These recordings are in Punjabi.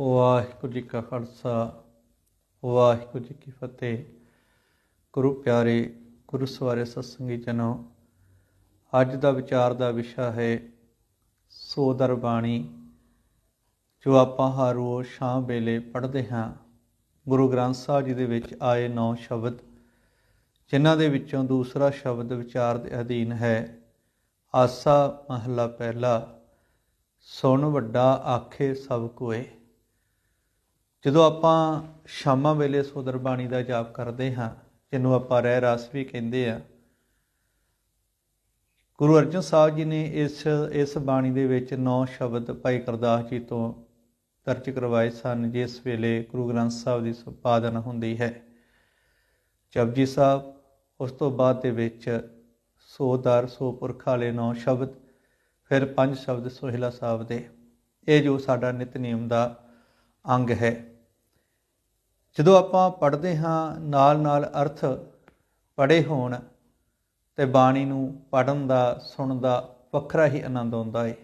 ਵਾਹਿਗੁਰੂ ਜੀ ਕਾ ਖਾਲਸਾ, ਵਾਹਿਗੁਰੂ ਜੀ ਕੀ ਫਤਿਹ। ਗੁਰੂ ਪਿਆਰੇ, ਗੁਰੂ ਸਵਾਰੇ ਸਤਸੰਗੀ ਜਨੋ, ਅੱਜ ਦਾ ਵਿਚਾਰ ਦਾ ਵਿਸ਼ਾ ਹੈ ਸੋਦਰ ਬਾਣੀ, ਜੋ ਆਪਾਂ ਹਰ ਰੋਜ਼ ਸ਼ਾਮ ਵੇਲੇ ਪੜ੍ਹਦੇ ਹਾਂ। ਗੁਰੂ ਗ੍ਰੰਥ ਸਾਹਿਬ ਜੀ ਦੇ ਵਿੱਚ ਆਏ ਨੌ ਸ਼ਬਦ, ਜਿਨ੍ਹਾਂ ਦੇ ਵਿੱਚੋਂ ਦੂਸਰਾ ਸ਼ਬਦ ਵਿਚਾਰ ਦੇ ਅਧੀਨ ਹੈ, ਆਸਾ ਮਹਲਾ ਪਹਿਲਾ, ਸੁਣ ਵੱਡਾ ਆਖੇ ਸਭ ਕੋਏ। ਜਦੋਂ ਆਪਾਂ ਸ਼ਾਮਾਂ ਵੇਲੇ ਸੋਦਰ ਬਾਣੀ ਦਾ ਜਾਪ ਕਰਦੇ ਹਾਂ, ਜਿਹਨੂੰ ਆਪਾਂ ਰਹਿ ਰਸ ਵੀ ਕਹਿੰਦੇ ਆ ਗੁਰੂ ਅਰਜਨ ਸਾਹਿਬ ਜੀ ਨੇ ਇਸ ਇਸ ਬਾਣੀ ਦੇ ਵਿੱਚ ਨੌ ਸ਼ਬਦ ਭਾਈ ਕਰਦਾਸ ਜੀ ਤੋਂ ਦਰਜ ਕਰਵਾਏ ਸਨ, ਜਿਸ ਵੇਲੇ ਗੁਰੂ ਗ੍ਰੰਥ ਸਾਹਿਬ ਦੀ ਸੰਪਾਦਨ ਹੁੰਦੀ ਹੈ। ਜਪਜੀ ਸਾਹਿਬ, ਉਸ ਤੋਂ ਬਾਅਦ ਦੇ ਵਿੱਚ ਸੋ ਦਰ, ਸੋ ਪੁਰਖ ਵਾਲੇ ਨੌ ਸ਼ਬਦ, ਫਿਰ ਪੰਜ ਸ਼ਬਦ ਸੋਹਿਲਾ ਸਾਹਿਬ ਦੇ। ਇਹ ਜੋ ਸਾਡਾ ਨਿਤਨੇਮ ਦਾ ਅੰਗ ਹੈ। ਜਦੋਂ ਆਪਾਂ ਪੜ੍ਹਦੇ ਹਾਂ ਨਾਲ ਨਾਲ ਅਰਥ ਪੜ੍ਹੇ ਹੋਣ ਤੇ ਬਾਣੀ ਨੂੰ ਪੜਨ ਦਾ, ਸੁਣਨ ਦਾ ਵੱਖਰਾ ਹੀ ਆਨੰਦ ਆਉਂਦਾ ਹੈ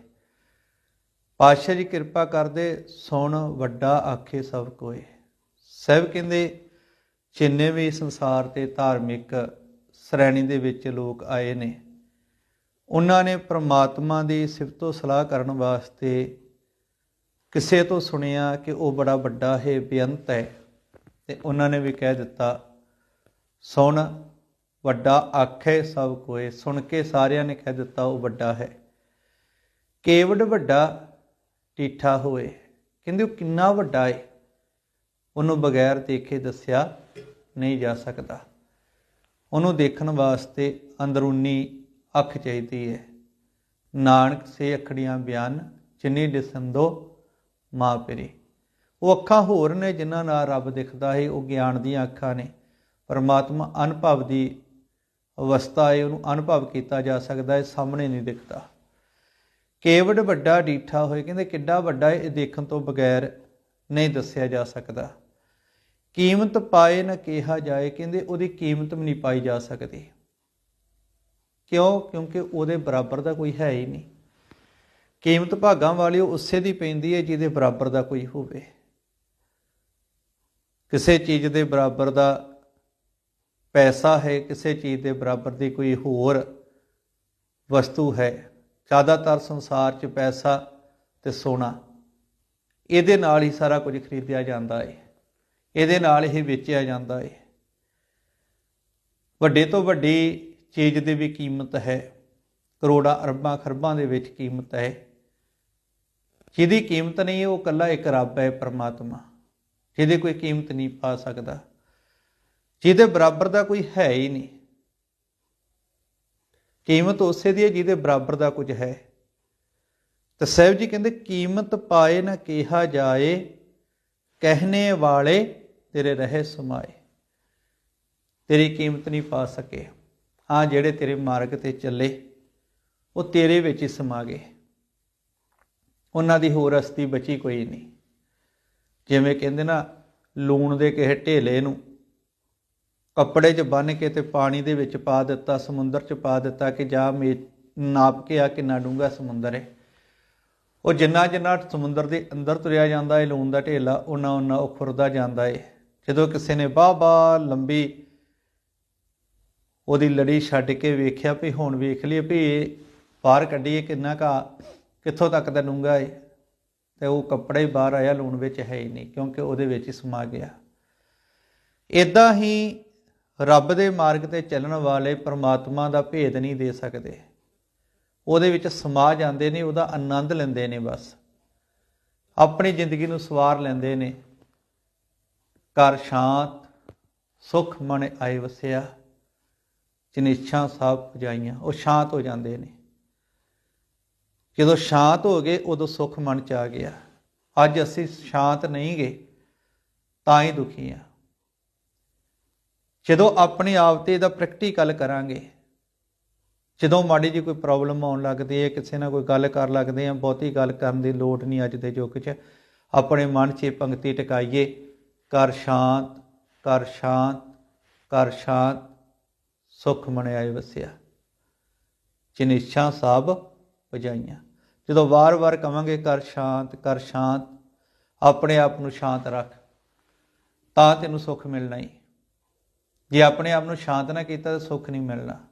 ਪਾਤਸ਼ਾਹ ਜੀ ਕਿਰਪਾ ਕਰਦੇ ਸੁਣ, ਵੱਡਾ ਆਖੇ ਸਭ ਕੋਏ। ਸਭ ਕਹਿੰਦੇ, ਜਿੰਨੇ ਵੀ ਸੰਸਾਰ ਤੇ ਧਾਰਮਿਕ ਸ਼੍ਰੇਣੀ ਦੇ ਵਿੱਚ ਲੋਕ ਆਏ ਨੇ, ਉਹਨਾਂ ਨੇ ਪ੍ਰਮਾਤਮਾ ਦੀ ਸਿਫਤੋ ਸਲਾਹ ਕਰਨ ਵਾਸਤੇ ਕਿਸੇ ਤੋਂ ਸੁਣਿਆ ਕਿ ਉਹ ਬੜਾ ਵੱਡਾ ਹੈ, ਬੇਅੰਤ ਹੈ। ਤੇ ਉਹਨਾਂ ਨੇ ਵੀ ਕਹਿ ਦਿੱਤਾ, ਸੁਣ, ਵੱਡਾ ਆਖੇ ਸਭ ਕੋਏ, ਸੁਣ ਕੇ ਸਾਰਿਆਂ ਨੇ ਕਹਿ ਦਿੱਤਾ, ਉਹ ਵੱਡਾ ਹੈ। ਕੇਵਡ ਵੱਡਾ ਟੀਠਾ ਹੋਏ। ਕਹਿੰਦੇ, ਉਹ ਕਿੰਨਾ ਵੱਡਾ ਹੈ ਉਹਨੂੰ ਬਗੈਰ ਦੇਖੇ ਦੱਸਿਆ, ਨਹੀਂ ਜਾ ਸਕਦਾ। ਉਹਨੂੰ ਦੇਖਣ ਵਾਸਤੇ ਅੰਦਰੂਨੀ ਅੱਖ ਚਾਹੀਦੀ ਹੈ ਨਾਨਕ ਸੇ ਅਖੜੀਆਂ ਬਿਆਨ, ਜਿਨੀ ਦਿਸੰਦੋ ਮਾਂ ਪਰੀ। ਉਹ ਅੱਖਾਂ ਹੋਰ ਨੇ ਜਿਨ੍ਹਾਂ ਨਾਲ ਰੱਬ ਦਿਖਦਾ ਹੈ ਉਹ ਗਿਆਨ ਦੀਆਂ ਅੱਖਾਂ ਨੇ। ਪਰਮਾਤਮਾ ਅਨੁਭਵ ਦੀ ਅਵਸਥਾ ਹੈ ਉਹਨੂੰ ਅਨੁਭਵ ਕੀਤਾ ਜਾ ਸਕਦਾ ਹੈ ਸਾਹਮਣੇ ਨਹੀਂ ਦਿਖਦਾ। ਕੇਵਡ ਵੱਡਾ ਡੀਠਾ ਹੋਏ, ਕਹਿੰਦੇ ਕਿੱਡਾ ਵੱਡਾ ਇਹ ਦੇਖਣ ਤੋਂ ਬਗੈਰ ਨਹੀਂ ਦੱਸਿਆ ਜਾ ਸਕਦਾ। ਕੀਮਤ ਪਾਏ ਨਾ ਕਿਹਾ ਜਾਏ, ਕਹਿੰਦੇ ਉਹਦੀ ਕੀਮਤ ਵੀ ਨਹੀਂ ਪਾਈ ਜਾ ਸਕਦੀ। ਕਿਉਂ? ਕਿਉਂਕਿ ਉਹਦੇ ਬਰਾਬਰ ਦਾ ਕੋਈ ਹੈ ਹੀ ਨਹੀਂ। ਕੀਮਤ ਭਾਗਾਂ ਵਾਲੀ ਉਹ ਉਸੇ ਦੀ ਪੈਂਦੀ ਹੈ ਜਿਹਦੇ ਬਰਾਬਰ ਦਾ ਕੋਈ ਹੋਵੇ। ਕਿਸੇ ਚੀਜ਼ ਦੇ ਬਰਾਬਰ ਦਾ ਪੈਸਾ ਹੈ, ਕਿਸੇ ਚੀਜ਼ ਦੇ ਬਰਾਬਰ ਦੀ ਕੋਈ ਹੋਰ ਵਸਤੂ ਹੈ। ਜ਼ਿਆਦਾਤਰ ਸੰਸਾਰ 'ਚ ਪੈਸਾ ਤੇ ਸੋਨਾ, ਇਹਦੇ ਨਾਲ ਹੀ ਸਾਰਾ ਕੁਝ ਖਰੀਦਿਆ ਜਾਂਦਾ ਹੈ ਇਹਦੇ ਨਾਲ ਹੀ ਵੇਚਿਆ ਜਾਂਦਾ ਹੈ ਵੱਡੇ ਤੋਂ ਵੱਡੀ ਚੀਜ਼ ਦੀ ਵੀ ਕੀਮਤ ਹੈ। ਕਰੋੜਾਂ, ਅਰਬਾਂ, ਖਰਬਾਂ ਦੇ ਵਿੱਚ ਕੀਮਤ ਹੈ। ਜਿਹਦੀ ਕੀਮਤ ਨਹੀਂ, ਉਹ ਕੱਲਾ ਇੱਕ ਰੱਬ ਹੈ, ਪਰਮਾਤਮਾ। ਜਿਹਦੇ ਕੋਈ ਕੀਮਤ ਨਹੀਂ ਪਾ ਸਕਦਾ, ਜਿਹਦੇ ਬਰਾਬਰ ਦਾ ਕੋਈ ਹੈ ਹੀ ਨਹੀਂ। ਕੀਮਤ ਉਸੇ ਦੀ ਹੈ ਜਿਹਦੇ ਬਰਾਬਰ ਦਾ ਕੁਝ ਹੈ। ਤਾਂ ਸਾਹਿਬ ਜੀ ਕਹਿੰਦੇ, ਕੀਮਤ ਪਾਏ ਨਾ ਕਿਹਾ ਜਾਏ, ਕਹਿਣੇ ਵਾਲੇ ਤੇਰੇ ਰਹੇ ਸਮਾਏ। ਤੇਰੀ ਕੀਮਤ ਨਹੀਂ ਪਾ ਸਕੇ। ਹਾਂ, ਜਿਹੜੇ ਤੇਰੇ ਮਾਰਗ ਤੇ ਚੱਲੇ, ਉਹ ਤੇਰੇ ਵਿੱਚ ਹੀ ਸਮਾ ਗਏ। ਉਹਨਾਂ ਦੀ ਹੋਰ ਅਸਤੀ ਬਚੀ ਕੋਈ ਨਹੀਂ। ਜਿਵੇਂ ਕਹਿੰਦੇ ਨਾ, ਲੂਣ ਦੇ ਕਿਸੇ ਢੇਲੇ ਨੂੰ ਕੱਪੜੇ 'ਚ ਬੰਨ ਕੇ ਤੇ ਪਾਣੀ ਦੇ ਵਿੱਚ ਪਾ ਦਿੱਤਾ, ਸਮੁੰਦਰ 'ਚ ਪਾ ਦਿੱਤਾ ਕਿ ਜਾ ਮੇ, ਨਾਪ ਕੇ ਆ ਕਿੰਨਾ ਡੂੰਘਾ ਸਮੁੰਦਰ ਹੈ ਉਹ ਜਿੰਨਾ ਜਿੰਨਾ ਸਮੁੰਦਰ ਦੇ ਅੰਦਰ ਤੁਰਿਆ ਜਾਂਦਾ ਹੈ ਲੂਣ ਦਾ ਢੇਲਾ ਉਹਨਾਂ ਉਹਨਾਂ ਉਹ ਖੁਰਦਾ ਜਾਂਦਾ ਹੈ ਜਦੋਂ ਕਿਸੇ ਨੇ ਬਾਬਾ ਲੰਬੀ ਉਹਦੀ ਲੜੀ ਛੱਡ ਕੇ ਵੇਖਿਆ ਵੀ ਹੁਣ ਵੇਖ ਲਈਏ ਵੀ ਬਾਹਰ ਕੱਢੀਏ ਕਿੰਨਾ ਕਾ, ਕਿੱਥੋਂ ਤੱਕ ਦਾ ਡੂੰਘਾ ਹੈ ਤੇ ਉਹ ਕੱਪੜਾ ਹੀ ਬਾਹਰ ਆਇਆ, ਲੂਣ ਵਿੱਚ ਹੈ ਹੀ ਨਹੀਂ, ਕਿਉਂਕਿ ਉਹਦੇ ਵਿੱਚ ਹੀ ਸਮਾ ਗਿਆ। ਇਦਾਂ ਹੀ ਰੱਬ ਦੇ ਮਾਰਗ ਤੇ ਚੱਲਣ ਵਾਲੇ ਪਰਮਾਤਮਾ ਦਾ ਭੇਦ ਨਹੀਂ ਦੇ ਸਕਦੇ। ਉਹਦੇ ਵਿੱਚ ਸਮਾ ਜਾਂਦੇ ਨੇ, ਉਹਦਾ ਆਨੰਦ ਲੈਂਦੇ ਨੇ ਬਸ। ਆਪਣੀ ਜ਼ਿੰਦਗੀ ਨੂੰ ਸਵਾਰ ਲੈਂਦੇ ਨੇ। ਕਰ ਸ਼ਾਂਤ, ਸੁਖ ਮਨ ਆਏ ਵਸਿਆ ਜਿਨਿਛਾਂ ਸਭ ਪੁਜਾਈਆਂ, ਉਹ ਸ਼ਾਂਤ ਹੋ ਜਾਂਦੇ ਨੇ। ਜਦੋਂ ਸ਼ਾਂਤ ਹੋ ਗਏ, ਉਦੋਂ ਸੁੱਖ ਮਨ ਚ ਆ ਗਿਆ। ਅੱਜ ਅਸੀਂ ਸ਼ਾਂਤ ਨਹੀਂ ਗਏ, ਤਾਂ ਹੀ ਦੁਖੀ ਆ ਜਦੋਂ ਆਪਣੇ ਆਪ ਤੇ ਇਹਦਾ ਪ੍ਰੈਕਟੀਕਲ ਕਰਾਂਗੇ, ਜਦੋਂ ਮਾੜੀ ਜੀ ਕੋਈ ਪ੍ਰੋਬਲਮ ਆਉਣ ਲੱਗਦੀ ਹੈ, ਕਿਸੇ ਨਾਲ ਕੋਈ ਗੱਲ ਕਰ ਲੱਗਦੇ ਆ ਬਹੁਤੀ ਗੱਲ ਕਰਨ ਦੀ ਲੋੜ ਨਹੀਂ ਅੱਜ ਦੇ ਯੁੱਗ 'ਚ, ਆਪਣੇ ਮਨ 'ਚ ਪੰਕਤੀ ਟਿਕਾਈਏ ਕਰ ਸ਼ਾਂਤ ਕਰ ਸ਼ਾਂਤ ਕਰ ਸ਼ਾਂਤ, ਸੁਖ ਮਣਿਆਏ ਵਸਿਆ। ਜਿਨਿਛਾਂ ਸਭ ਵਜਾਈਆਂ ਜਦੋਂ ਵਾਰ-ਵਾਰ ਕਵਾਂਗੇ ਕਰ ਸ਼ਾਂਤ ਕਰ ਸ਼ਾਂਤ, ਆਪਣੇ ਆਪ ਨੂੰ ਸ਼ਾਂਤ ਰੱਖ, ਤਾਂ ਤੈਨੂੰ ਸੁੱਖ ਮਿਲਣਾ ਹੀ। ਜੇ ਆਪਣੇ ਆਪ ਨੂੰ ਸ਼ਾਂਤ ਨਾ ਕੀਤਾ ਤਾਂ ਸੁੱਖ ਨਹੀਂ ਮਿਲਣਾ।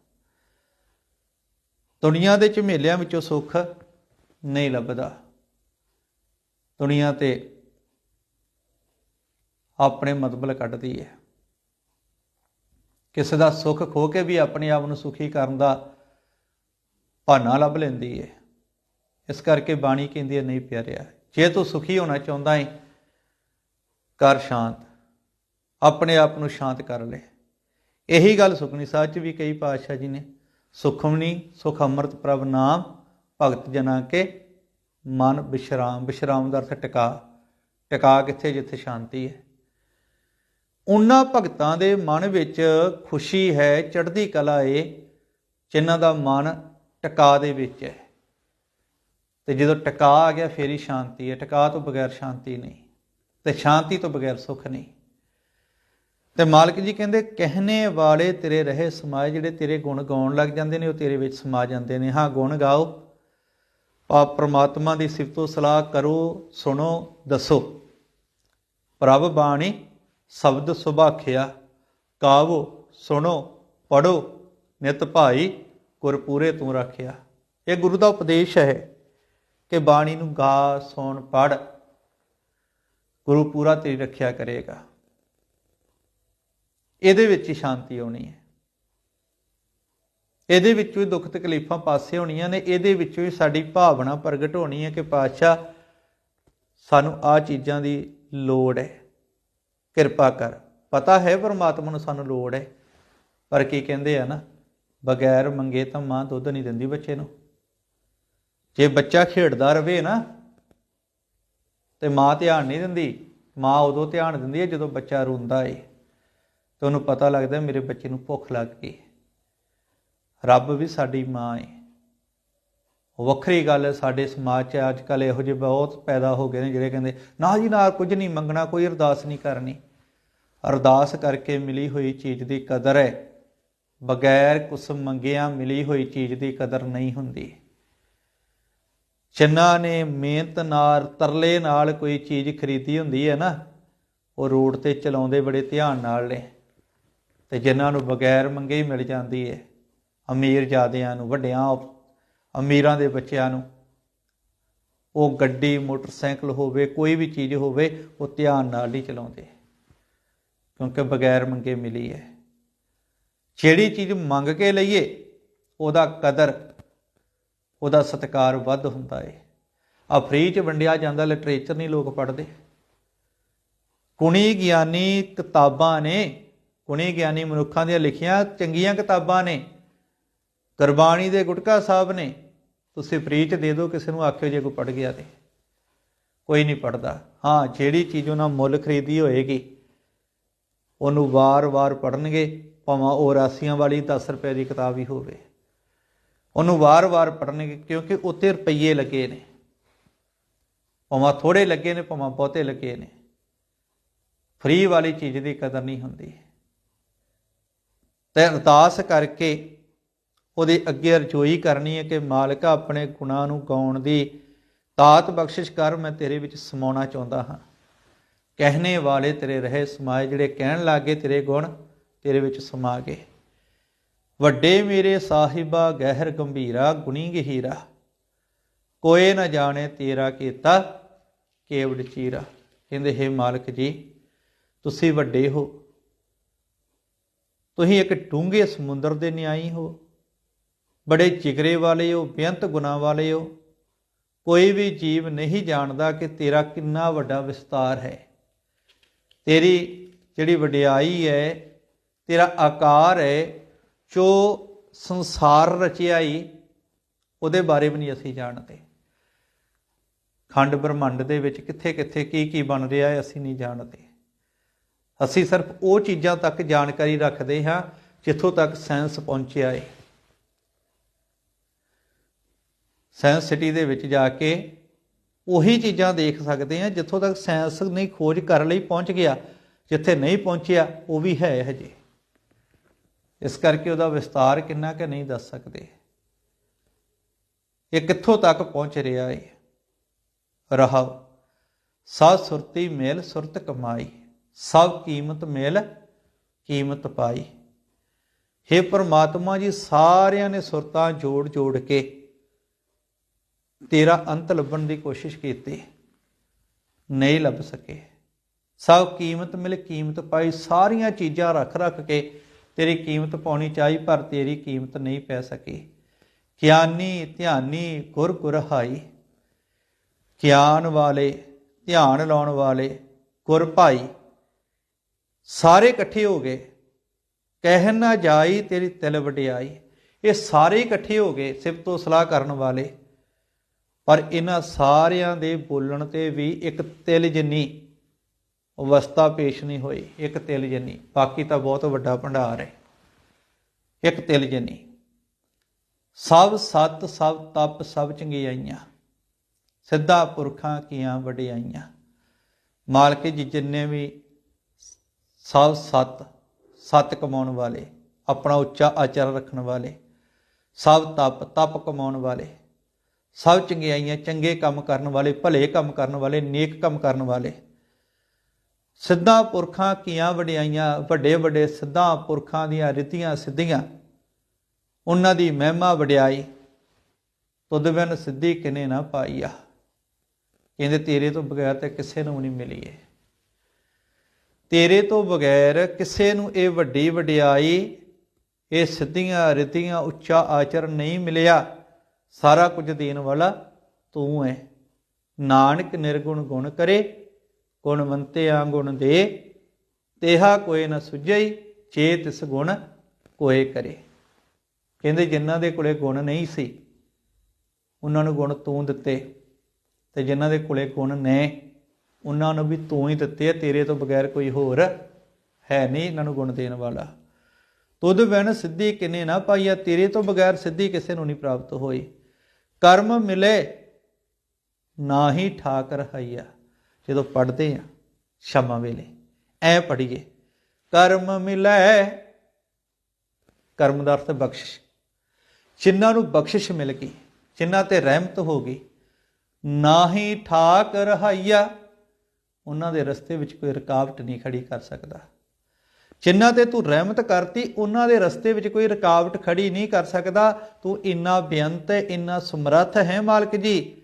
ਦੁਨੀਆ ਦੇ ਝਮੇਲਿਆਂ ਵਿੱਚੋਂ ਸੁੱਖ ਨਹੀਂ ਲੱਭਦਾ। ਦੁਨੀਆ ਤੇ ਆਪਣੇ ਮਤਲਬ ਕੱਢਦੀ ਹੈ। ਕਿਸੇ ਦਾ ਸੁੱਖ ਖੋ ਕੇ ਵੀ ਆਪਣੇ ਆਪ ਨੂੰ ਸੁਖੀ ਕਰਨ ਦਾ ਭਾਨਾ ਲੱਭ ਲੈਂਦੀ ਹੈ। ਇਸ ਕਰਕੇ ਬਾਣੀ ਕਹਿੰਦੀ ਹੈ, ਨਹੀਂ ਪਿਆਰਿਆ, ਜੇ ਤੂੰ ਸੁਖੀ ਹੋਣਾ ਚਾਹੁੰਦਾ ਹੈ ਕਰ ਸ਼ਾਂਤ, ਆਪਣੇ ਆਪ ਨੂੰ ਸ਼ਾਂਤ ਕਰ ਲੈ। ਇਹੀ ਗੱਲ ਸੁਖਨੀ ਸਾਹਿਬ ਚ ਵੀ ਕਈ ਪਾਤਸ਼ਾਹ ਜੀ ਨੇ। ਸੁਖਮਨੀ, ਸੁਖ ਅੰਮ੍ਰਿਤ ਪ੍ਰਭ ਨਾਮ, ਭਗਤ ਜਨਾ ਕੇ ਮਨ ਵਿਸ਼ਰਾਮ ਵਿਸ਼ਰਾਮ ਦਾ ਅਰਥ ਟਿਕਾ ਟਿਕਾ ਕਿੱਥੇ, ਜਿੱਥੇ ਸ਼ਾਂਤੀ ਹੈ। ਉਹਨਾਂ ਭਗਤਾਂ ਦੇ ਮਨ ਵਿੱਚ ਖੁਸ਼ੀ ਹੈ, ਚੜ੍ਹਦੀ ਕਲਾ ਏ, ਜਿਨ੍ਹਾਂ ਦਾ ਮਨ ਟਿਕਾ ਦੇ ਵਿੱਚ ਹੈ। ਤੇ ਜਦੋਂ ਟਿਕਾ ਆ ਗਿਆ, ਫੇਰ ਹੀ ਸ਼ਾਂਤੀ ਹੈ। ਟਿਕਾ ਤੋਂ ਬਗੈਰ ਸ਼ਾਂਤੀ ਨਹੀਂ ਤੇ ਸ਼ਾਂਤੀ ਤੋਂ ਬਗੈਰ ਸੁੱਖ ਨਹੀਂ। ਤੇ ਮਾਲਕ ਜੀ ਕਹਿੰਦੇ, ਕਹਿਣੇ ਵਾਲੇ ਤੇਰੇ ਰਹੇ ਸਮਾਜ ਜਿਹੜੇ ਤੇਰੇ ਗੁਣ ਗਾਉਣ ਲੱਗ ਜਾਂਦੇ ਨੇ, ਉਹ ਤੇਰੇ ਵਿੱਚ ਸਮਾ ਜਾਂਦੇ ਨੇ। ਹਾਂ, ਗੁਣ ਗਾਓ। ਪਾ ਪ੍ਰਮਾਤਮਾ ਦੀ ਸਿਫਤੋ ਸਲਾਹ ਕਰੋ, ਸੁਣੋ, ਦੱਸੋ। ਪ੍ਰਭ ਬਾਣੀ, ਸ਼ਬਦ ਸੁਭਾਖਿਆ। ਕਾਵੋ ਸੁਣੋ ਪੜੋ ਨਿਤ ਭਾਈ ਗੁਰ ਪੂਰੇ ਤੂੰ ਰੱਖਿਆ। ਇਹ ਗੁਰੂ ਦਾ ਉਪਦੇਸ਼ ਹੈ। ਕਿ ਬਾਣੀ ਨੂੰ ਗਾ ਸੁਣ ਪੜ, ਗੁਰੂ ਪੂਰਾ ਤੇਰੀ ਰੱਖਿਆ ਕਰੇਗਾ। ਇਹਦੇ ਵਿੱਚ ਹੀ ਸ਼ਾਂਤੀ ਆਉਣੀ ਹੈ। ਇਹਦੇ ਵਿੱਚੋਂ ਹੀ ਦੁੱਖ ਤਕਲੀਫਾਂ ਪਾਸੇ ਹੋਣੀਆਂ ਨੇ, ਇਹਦੇ ਵਿੱਚੋਂ ਹੀ ਸਾਡੀ ਭਾਵਨਾ ਪ੍ਰਗਟ ਹੋਣੀ ਹੈ ਕਿ ਪਾਤਸ਼ਾਹ, ਸਾਨੂੰ ਆ ਚੀਜ਼ਾਂ ਦੀ ਲੋੜ ਹੈ। ਕਿਰਪਾ ਕਰ। ਪਤਾ ਹੈ ਪਰਮਾਤਮਾ ਨੂੰ ਸਾਨੂੰ ਲੋੜ ਹੈ। ਪਰ ਕੀ ਕਹਿੰਦੇ ਆ ਨਾ, ਬਗੈਰ ਮੰਗੇ ਤਾਂ ਮਾਂ ਦੁੱਧ ਨਹੀਂ ਦਿੰਦੀ ਬੱਚੇ ਨੂੰ। ਜੇ ਬੱਚਾ ਖੇਡਦਾ ਰਵੇ ਨਾ, ਤੇ ਮਾਂ ਧਿਆਨ ਨਹੀਂ ਦਿੰਦੀ। ਮਾਂ ਉਦੋਂ ਧਿਆਨ ਦਿੰਦੀ ਹੈ ਜਦੋਂ ਬੱਚਾ ਰੋਂਦਾ ਏ। ਤੇ ਉਹਨੂੰ ਪਤਾ ਲੱਗਦਾ ਮੇਰੇ ਬੱਚੇ ਨੂੰ ਭੁੱਖ ਲੱਗ ਗਈ। ਰੱਬ ਵੀ ਸਾਡੀ ਮਾਂ ਏ। ਵੱਖਰੀ ਗੱਲ ਸਾਡੇ ਸਮਾਜ 'ਚ ਅੱਜ ਕੱਲ ਇਹੋ ਜਿਹੇ ਬਹੁਤ ਪੈਦਾ ਹੋ ਗਏ ਨੇ ਜਿਹੜੇ ਕਹਿੰਦੇ, ਨਾ ਜੀ, ਨਾ, ਕੁਝ ਨਹੀਂ ਮੰਗਣਾ, ਕੋਈ ਅਰਦਾਸ ਨਹੀਂ ਕਰਨੀ। ਅਰਦਾਸ ਕਰਕੇ ਮਿਲੀ ਹੋਈ ਚੀਜ਼ ਦੀ ਕਦਰ ਹੈ। ਬਗੈਰ ਕੁਛ ਮੰਗਿਆ ਮਿਲੀ ਹੋਈ ਚੀਜ਼ ਦੀ ਕਦਰ ਨਹੀਂ ਹੁੰਦੀ। ਜਿਨ੍ਹਾਂ ਨੇ ਮਿਹਨਤ ਨਾਲ, ਤਰਲੇ ਨਾਲ ਕੋਈ ਚੀਜ਼ ਖਰੀਦੀ ਹੁੰਦੀ ਹੈ ਨਾ, ਉਹ ਰੋਡ ਤੇ ਚਲਾਉਂਦੇ ਬੜੇ ਧਿਆਨ ਨਾਲ ਨੇ। ਤੇ ਜਿਨ੍ਹਾਂ ਨੂੰ ਬਗੈਰ ਮੰਗੇ ਹੀ ਮਿਲ ਜਾਂਦੀ ਹੈ, ਅਮੀਰ ਜਾਦਿਆਂ ਨੂੰ, ਵੱਡਿਆਂ ਅਮੀਰਾਂ ਦੇ ਬੱਚਿਆਂ ਨੂੰ। ਉਹ ਗੱਡੀ, ਮੋਟਰਸਾਈਕਲ ਹੋਵੇ, ਕੋਈ ਵੀ ਚੀਜ਼ ਹੋਵੇ, ਉਹ ਧਿਆਨ ਨਾਲ ਨਹੀਂ ਚਲਾਉਂਦੇ, ਕਿਉਂਕਿ ਬਗੈਰ ਮੰਗੇ ਮਿਲੀ ਹੈ। ਜਿਹੜੀ ਚੀਜ਼ ਮੰਗ ਕੇ ਲਈਏ, ਉਹਦਾ ਕਦਰ ਉਹਦਾ ਸਤਿਕਾਰ ਵੱਧ ਹੁੰਦਾ ਏ। ਆ ਫ੍ਰੀ ਚ ਵੰਡਿਆ ਜਾਂਦਾ ਲਿਟਰੇਚਰ ਨਹੀਂ ਲੋਕ ਪੜ੍ਹਦੇ। ਕੁਣੀ ਗਿਆਨੀ ਕਿਤਾਬਾਂ ਨੇ, ਕੁਣੀ ਗਿਆਨੀ ਮਨੁੱਖਾਂ ਦੀਆਂ ਲਿਖੀਆਂ ਚੰਗੀਆਂ ਕਿਤਾਬਾਂ ਨੇ, ਗੁਰਬਾਣੀ ਦੇ ਗੁਟਕਾ ਸਾਹਿਬ ਨੇ, ਤੁਸੀਂ ਫ੍ਰੀ ਚ ਦੇ ਦਿਓ, ਕਿਸੇ ਨੂੰ ਆਖਿਓ ਜੇ ਕੋਈ ਪੜ ਗਿਆ ਤੇ। ਕੋਈ ਨਹੀਂ ਪੜਦਾ ਹਾਂ, ਜਿਹੜੀ ਚੀਜ਼ ਉਹਨਾਂ ਮੁੱਲ ਖਰੀਦੀ ਹੋਏਗੀ, ਉਹਨੂੰ ਵਾਰ-ਵਾਰ ਪੜਨਗੇ ਭਾਵੇਂ ਉਹ ਰਾਸੀਆਂ ਵਾਲੀ 10 ਰੁਪਏ ਦੀ ਕਿਤਾਬ ਹੀ ਹੋਵੇ। ਉਹਨੂੰ ਵਾਰ-ਵਾਰ ਪੜਨਗੇ ਕਿਉਂਕਿ ਉੱਤੇ ਰੁਪਈਏ ਲੱਗੇ ਨੇ। ਭਾਵੇਂ ਥੋੜੇ ਲੱਗੇ ਨੇ, ਭਾਵੇਂ ਬਹੁਤੇ ਲੱਗੇ ਨੇ। ਫ੍ਰੀ ਵਾਲੀ ਚੀਜ਼ ਦੀ ਕਦਰ ਨਹੀਂ ਹੁੰਦੀ। ਤੇ ਅਰਦਾਸ ਕਰਕੇ ਉਹਦੇ ਅੱਗੇ ਅਰਜ਼ੋਈ ਕਰਨੀ ਹੈ ਕਿ ਮਾਲਕਾ ਆਪਣੇ ਗੁਨਾਹ ਨੂੰ ਗਾਉਣ ਦੀ ਤਾਤ ਬਖਸ਼ਿਸ਼ ਕਰ, ਮੈਂ ਤੇਰੇ ਵਿੱਚ ਸਮਾਉਣਾ ਚਾਹੁੰਦਾ ਹਾਂ। ਕਹਿਣੇ ਵਾਲੇ ਤੇਰੇ ਰਹੇ ਸਮਾਏ, ਜਿਹੜੇ ਕਹਿਣ ਲੱਗੇ ਤੇਰੇ ਗੁਣ ਤੇਰੇ ਵਿੱਚ ਸਮਾ ਗਏ। ਵੱਡੇ ਮੇਰੇ ਸਾਹਿਬਾ ਗਹਿਰ ਗੰਭੀਰਾ ਗੁਣੀ ਗਹੀਰਾ। ਕੋਏ ਨਾ ਜਾਣੇ ਤੇਰਾ ਕੀਤਾ, ਕੇਵੜ ਚੀਰਾ। ਕਹਿੰਦੇ, ਹੈ ਮਾਲਕ ਜੀ, ਤੁਸੀਂ ਵੱਡੇ ਹੋ। ਤੁਸੀਂ ਇੱਕ ਡੂੰਘੇ ਸਮੁੰਦਰ ਦੇ ਨਿਆਈ ਹੋ। ਬੜੇ ਚਿਗਰੇ ਵਾਲੇ ਹੋ, ਬੇਅੰਤ ਗੁਨਾ ਵਾਲੇ ਹੋ। ਕੋਈ ਵੀ ਜੀਵ ਨਹੀਂ ਜਾਣਦਾ ਕਿ ਤੇਰਾ ਕਿੰਨਾ ਵੱਡਾ ਵਿਸਤਾਰ ਹੈ। ਤੇਰੀ ਜਿਹੜੀ ਵਡਿਆਈ ਹੈ, ਤੇਰਾ ਆਕਾਰ ਹੈ ਜੋ ਸੰਸਾਰ ਰਚਿਆ ਈ, ਉਹਦੇ ਬਾਰੇ ਵੀ ਨਹੀਂ ਅਸੀਂ ਜਾਣਦੇ। ਖੰਡ ਬ੍ਰਹਮੰਡ ਦੇ ਵਿੱਚ ਕਿੱਥੇ ਕਿੱਥੇ ਕੀ ਕੀ ਬਣ ਰਿਹਾ ਹੈ, ਅਸੀਂ ਨਹੀਂ ਜਾਣਦੇ। ਅਸੀਂ ਸਿਰਫ ਉਹ ਚੀਜ਼ਾਂ ਤੱਕ ਜਾਣਕਾਰੀ ਰੱਖਦੇ ਹਾਂ, ਜਿੱਥੋਂ ਤੱਕ ਸਾਇੰਸ ਪਹੁੰਚਿਆ ਹੈ ਸਾਇੰਸ ਸਿਟੀ ਦੇ ਵਿੱਚ ਜਾ ਕੇ ਉਹੀ ਚੀਜ਼ਾਂ ਦੇਖ ਸਕਦੇ ਹਾਂ, ਜਿੱਥੋਂ ਤੱਕ ਸਾਇੰਸ ਨਹੀਂ ਖੋਜ ਕਰਨ ਲਈ ਪਹੁੰਚ ਗਿਆ, ਜਿੱਥੇ ਨਹੀਂ ਪਹੁੰਚਿਆ, ਉਹ ਵੀ ਹੈ ਹਜੇ ਇਸ ਕਰਕੇ ਉਹਦਾ ਵਿਸਤਾਰ ਕਿੰਨਾ ਕਿ ਨਹੀਂ ਦੱਸ ਸਕਦੇ। ਇਹ ਕਿੱਥੋਂ ਤੱਕ ਪਹੁੰਚ ਰਿਹਾ ਹੈ ਰਹਾ ਸਭ ਸੁਰਤੀ ਮੇਲ, ਸੁਰਤ ਕਮਾਈ। ਸਭ ਕੀਮਤ ਮੇਲ, ਕੀਮਤ ਪਾਈ। हे ਪ੍ਰਮਾਤਮਾ ਜੀ, ਸਾਰਿਆਂ ਨੇ ਸੁਰਤਾਂ ਜੋੜ ਜੋੜ ਕੇ ਤੇਰਾ ਅੰਤ ਲੱਭਣ ਦੀ ਕੋਸ਼ਿਸ਼ ਕੀਤੀ। ਨਹੀਂ ਲੱਭ ਸਕੇ। ਸਭ ਕੀਮਤ ਮਿਲ, ਕੀਮਤ ਪਾਈ। ਸਾਰੀਆਂ ਚੀਜ਼ਾਂ ਰੱਖ ਰੱਖ ਕੇ ਤੇਰੀ ਕੀਮਤ ਪਾਉਣੀ ਚਾਹੀ, ਪਰ ਤੇਰੀ ਕੀਮਤ ਨਹੀਂ ਪੈ ਸਕੀ। ਗਿਆਨੀ, ਧਿਆਨੀ, ਗੁਰ ਗੁਰ ਗਿਆਨ ਵਾਲੇ, ਧਿਆਨ ਲਾਉਣ ਵਾਲੇ, ਗੁਰ ਭਾਈ। ਸਾਰੇ ਇਕੱਠੇ ਹੋ ਗਏ। ਕਹਿਣ ਨਾ ਜਾਈ, ਤੇਰੀ ਤਿਲ ਵਡਿਆਈ। ਇਹ ਸਾਰੇ ਇਕੱਠੇ ਹੋ ਗਏ, ਸਿਫਤੋ ਸਲਾਹ ਕਰਨ ਵਾਲੇ। ਪਰ ਇਹਨਾਂ ਸਾਰਿਆਂ ਦੇ ਬੋਲਣ ਤੇ ਵੀ ਇੱਕ ਤਿਲ ਜਿੰਨੀ ਅਵਸਥਾ ਪੇਸ਼ ਨਹੀਂ ਹੋਈ, ਇੱਕ ਤਿਲ ਜਨੀ। ਬਾਕੀ ਤਾਂ ਬਹੁਤ ਵੱਡਾ ਭੰਡਾਰ ਹੈ। ਇੱਕ ਤਿਲ ਜਿੰਨੀ। ਸਭ ਸਤ, ਸਭ ਤਪ, ਸਭ ਚੰਗਿਆਈਆਂ। ਸਿੱਧਾ ਪੁਰਖਾਂ ਕੀਆਂ ਵਡਿਆਈਆਂ। ਮਾਲਕ ਜੀ ਜਿੰਨੇ ਵੀ ਸਭ ਸਤ ਸਤ ਕਮਾਉਣ ਵਾਲੇ, ਆਪਣਾ ਉੱਚਾ ਆਚਰ ਰੱਖਣ ਵਾਲੇ, ਸਭ ਤਪ ਤਪ ਕਮਾਉਣ ਵਾਲੇ, ਸਭ ਚੰਗਿਆਈਆਂ, ਚੰਗੇ ਕੰਮ ਕਰਨ ਵਾਲੇ, ਭਲੇ ਕੰਮ ਕਰਨ ਵਾਲੇ, ਨੇਕ ਕੰਮ ਕਰਨ ਵਾਲੇ ਸਿੱਧਾ ਪੁਰਖਾਂ ਕੀਆਂ ਵਡਿਆਈਆਂ, ਵੱਡੇ ਵੱਡੇ ਸਿੱਧਾ ਪੁਰਖਾਂ ਦੀਆਂ ਰਿਤੀਆਂ ਸਿੱਧੀਆਂ, ਉਹਨਾਂ ਦੀ ਮਹਿਮਾ ਵਡਿਆਈ, ਤੁਧ ਬਿਨ ਸਿੱਧੀ ਕਿਨੇ ਨਾ ਪਾਈਆ। ਕਹਿੰਦੇ ਤੇਰੇ ਤੋਂ ਬਗੈਰ ਤੇ ਕਿਸੇ ਨੂੰ ਨਹੀਂ ਮਿਲੀ ਏ ਤੇਰੇ ਤੋਂ ਬਗੈਰ ਕਿਸੇ ਨੂੰ ਇਹ ਵੱਡੀ ਵਡਿਆਈ, ਇਹ ਸਿੱਧੀਆਂ ਰਿਤੀਆਂ ਉੱਚਾ ਆਚਰਨ ਨਹੀਂ ਮਿਲਿਆ। ਸਾਰਾ ਕੁਝ ਦੇਣ ਵਾਲਾ ਤੂੰ ਹੈ ਨਾਨਕ ਨਿਰਗੁਣ ਗੁਣ ਕਰੇ ਗੁਣਵੰਤੇ ਆ ਗੁਣ ਦੇ, ਤੇਹਾ ਕੋਏ ਨਾ ਸੁਝਈ ਚੇ ਤਿਸ ਗੁਣ ਕੋਏ ਕਰੇ। ਕਹਿੰਦੇ ਜਿਨ੍ਹਾਂ ਦੇ ਕੋਲੇ ਗੁਣ ਨਹੀਂ ਸੀ, ਉਹਨਾਂ ਨੂੰ ਗੁਣ ਤੂੰ ਦਿੱਤੇ। ਤੇ ਜਿਨ੍ਹਾਂ ਦੇ ਕੋਲੇ ਗੁਣ ਨੇ, ਉਹਨਾਂ ਨੂੰ ਵੀ ਤੂੰ ਹੀ ਦਿੱਤੇ, ਤੇਰੇ ਤੋਂ ਬਗੈਰ ਕੋਈ ਹੋਰ ਹੈ ਨਹੀਂ ਇਹਨਾਂ ਨੂੰ ਗੁਣ ਦੇਣ ਵਾਲਾ। ਤੁਧ ਬਿਨ ਸਿੱਧੀ ਕਿਨੇ ਨਾ ਪਾਈਆ, ਤੇਰੇ ਤੋਂ ਬਗੈਰ ਸਿੱਧੀ ਕਿਸੇ ਨੂੰ ਨਹੀਂ ਪ੍ਰਾਪਤ ਹੋਈ। ਕਰਮ ਮਿਲੇ ਨਾ ਹੀ ਠਾਕ ਰਹਾਈਆ ਜਦੋਂ ਪੜ੍ਹਦੇ ਆ, ਸ਼ਾਮਾਂ ਵੇਲੇ, ਐ ਪੜ੍ਹੀਏ, ਕਰਮ ਮਿਲੇ। ਕਰਮ ਦਾ ਅਰਥ ਬਖਸ਼ਿਸ਼। ਜਿਨ੍ਹਾਂ ਨੂੰ ਬਖਸ਼ਿਸ਼ ਮਿਲ ਗਈ, ਜਿਨ੍ਹਾਂ ਤੇ ਰਹਿਮਤ ਹੋ ਗਈ ਨਾ ਹੀ ਠਾਕ ਰਹਾਈਆ, ਉਹਨਾਂ ਦੇ ਰਸਤੇ ਵਿੱਚ ਕੋਈ ਰੁਕਾਵਟ ਨਹੀਂ ਖੜੀ ਕਰ ਸਕਦਾ। ਜਿਨ੍ਹਾਂ ਤੇ ਤੂੰ ਰਹਿਮਤ ਕਰਤੀ, ਉਹਨਾਂ ਦੇ ਰਸਤੇ ਵਿੱਚ ਕੋਈ ਰੁਕਾਵਟ ਖੜੀ ਨਹੀਂ ਕਰ ਸਕਦਾ। ਤੂੰ ਇੰਨਾ ਬੇਅੰਤ ਹੈ, ਇੰਨਾ ਸਮਰੱਥ ਹੈ ਮਾਲਕ ਜੀ।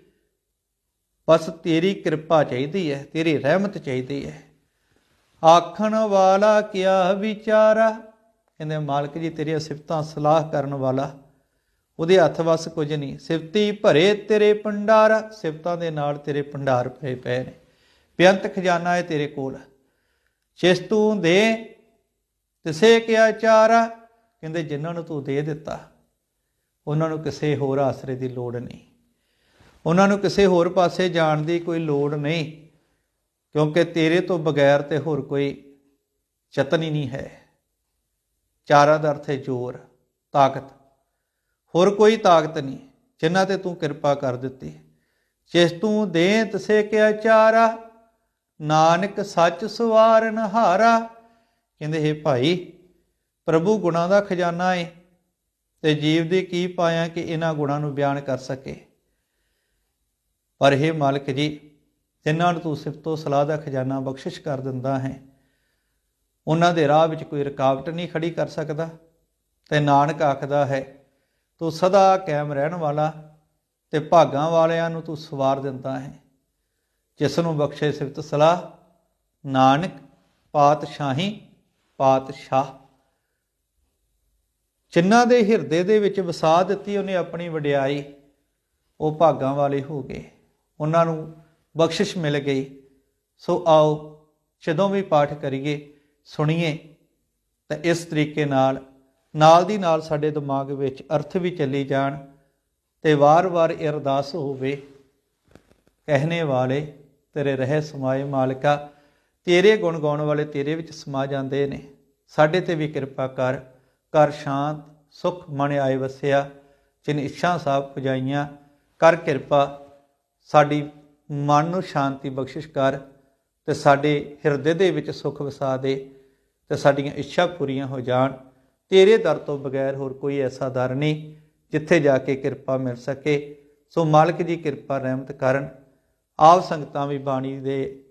ਬਸ ਤੇਰੀ ਕਿਰਪਾ ਚਾਹੀਦੀ ਹੈ, ਤੇਰੀ ਰਹਿਮਤ ਚਾਹੀਦੀ ਹੈ। ਆਖਣ ਵਾਲਾ ਕਿਆ ਵਿਚਾਰਾ? ਕਹਿੰਦੇ, ਮਾਲਕ ਜੀ, ਤੇਰੀਆਂ ਸਿਫਤਾਂ ਸਲਾਹ ਕਰਨ ਵਾਲਾ। ਉਹਦੇ ਹੱਥ ਵਸ ਕੁਝ ਨਹੀਂ। ਸਿਫਤੀ ਭਰੇ ਤੇਰੇ ਭੰਡਾਰ, ਸਿਫਤਾਂ ਦੇ ਨਾਲ ਤੇਰੇ ਭੰਡਾਰ ਭਰੇ ਪਏ ਨੇ। ਬੇਅੰਤ ਖਜ਼ਾਨਾ ਹੈ ਤੇਰੇ ਕੋਲ। ਜਿਸ ਤੂੰ ਦੇ ਤਿਸੇ ਕਿਆ ਚਾਰਾ? ਕਹਿੰਦੇ, ਜਿਨ੍ਹਾਂ ਨੂੰ ਤੂੰ ਦੇ ਦਿੱਤਾ, ਉਹਨਾਂ ਨੂੰ ਕਿਸੇ ਹੋਰ ਆਸਰੇ ਦੀ ਲੋੜ ਨਹੀਂ। ਉਹਨਾਂ ਨੂੰ ਕਿਸੇ ਹੋਰ ਪਾਸੇ ਜਾਣ ਦੀ ਕੋਈ ਲੋੜ ਨਹੀਂ, ਕਿਉਂਕਿ ਤੇਰੇ ਤੋਂ ਬਗੈਰ ਤੇ ਹੋਰ ਕੋਈ ਚਤਨ ਹੀ ਨਹੀਂ ਹੈ। ਚਾਰਾ ਦਾ ਅਰਥ ਹੈ ਜ਼ੋਰ, ਤਾਕਤ। ਹੋਰ ਕੋਈ ਤਾਕਤ ਨਹੀਂ, ਜਿਨ੍ਹਾਂ ਤੇ ਤੂੰ ਕਿਰਪਾ ਕਰ ਦਿੱਤੀ। ਜਿਸ ਤੂੰ ਦੇ ਤਸੇ ਕਿਆ ਚਾਰਾ, ਨਾਨਕ ਸੱਚ ਸਵਾਰਨ ਹਾਰਾ ਕਹਿੰਦੇ, ਹੈ ਭਾਈ, ਪ੍ਰਭੂ ਗੁਣਾਂ ਦਾ ਖਜ਼ਾਨਾ ਏ, ਤੇ ਜੀਵ ਦੇ ਕੀ ਪਾਇਆ ਕਿ ਇਹਨਾਂ ਗੁਣਾਂ ਨੂੰ ਬਿਆਨ ਕਰ ਸਕੇ। ਪਰ ਇਹ ਮਾਲਕ ਜੀ ਜਿਨ੍ਹਾਂ ਨੂੰ ਤੂੰ ਸਿਫਤੋ ਸਲਾਹ ਦਾ ਖਜ਼ਾਨਾ ਬਖਸ਼ਿਸ਼ ਕਰ ਦਿੰਦਾ ਹੈ। ਉਹਨਾਂ ਦੇ ਰਾਹ ਵਿੱਚ ਕੋਈ ਰੁਕਾਵਟ ਨਹੀਂ ਖੜੀ ਕਰ ਸਕਦਾ। ਤੇ ਨਾਨਕ ਆਖਦਾ ਹੈ, ਤੂੰ ਸਦਾ ਕਾਇਮ ਰਹਿਣ ਵਾਲਾ ਤੇ ਭਾਗਾਂ ਵਾਲਿਆਂ ਨੂੰ ਤੂੰ ਸਵਾਰ ਦਿੰਦਾ ਹੈ। ਜਿਸ ਨੂੰ ਬਖਸ਼ੇ ਸਿਫਤ ਸਲਾਹ, ਨਾਨਕ ਪਾਤਸ਼ਾਹੀ ਪਾਤਸ਼ਾਹ। ਜਿਨ੍ਹਾਂ ਦੇ ਹਿਰਦੇ ਦੇ ਵਿੱਚ ਵਸਾ ਦਿੱਤੀ ਉਹਨੇ ਆਪਣੀ ਵਡਿਆਈ, ਉਹ ਭਾਗਾਂ ਵਾਲੇ ਹੋ ਗਏ। ਉਹਨਾਂ ਨੂੰ ਬਖਸ਼ਿਸ਼ ਮਿਲ ਗਈ। ਸੋ ਆਓ ਜਦੋਂ ਵੀ ਪਾਠ ਕਰੀਏ, ਸੁਣੀਏ ਤਾਂ ਇਸ ਤਰੀਕੇ ਨਾਲ ਨਾਲ ਦੀ ਨਾਲ ਸਾਡੇ ਦਿਮਾਗ ਵਿੱਚ ਅਰਥ ਵੀ ਚੱਲੀ ਜਾਣ ਤੇ ਵਾਰ-ਵਾਰ ਇਹ ਅਰਦਾਸ ਹੋਵੇ, ਕਹਿਣੇ ਵਾਲੇ, ਤੇਰੇ ਰਹਿ ਸਮਾਏ ਮਾਲਕਾ, ਤੇਰੇ ਗੁਣ ਗਾਉਣ ਵਾਲੇ ਤੇਰੇ ਵਿੱਚ ਸਮਾ ਜਾਂਦੇ ਨੇ। ਸਾਡੇ ਤੇ ਵੀ ਕਿਰਪਾ ਕਰ ਕਰ ਸ਼ਾਂਤ, ਸੁਖ ਮਨ ਆਏ ਵਸਿਆ। ਜਿਨ ਇੱਛਾ ਸਾਹਿਬ ਪੁਜਾਈਆਂ, ਕਰ ਕਿਰਪਾ ਸਾਡੀ ਮਨ ਨੂੰ ਸ਼ਾਂਤੀ ਬਖਸ਼ਿਸ਼ ਕਰ ਤੇ ਸਾਡੇ ਹਿਰਦੇ ਦੇ ਵਿੱਚ ਸੁਖ ਵਸਾ ਦੇ ਤੇ ਸਾਡੀਆਂ ਇੱਛਾ ਪੂਰੀਆਂ ਹੋ ਜਾਣ। ਤੇਰੇ ਦਰ ਤੋਂ ਬਗੈਰ ਹੋਰ ਕੋਈ ਐਸਾ ਦਰ ਨਹੀਂ ਜਿੱਥੇ ਜਾ ਕੇ ਕਿਰਪਾ ਮਿਲ ਸਕੇ। ਸੋ ਮਾਲਕ ਜੀ ਕਿਰਪਾ ਰਹਿਮਤ ਕਰਨ। ਆਪ ਸੰਗਤਾਂ ਵੀ ਬਾਣੀ ਦੇ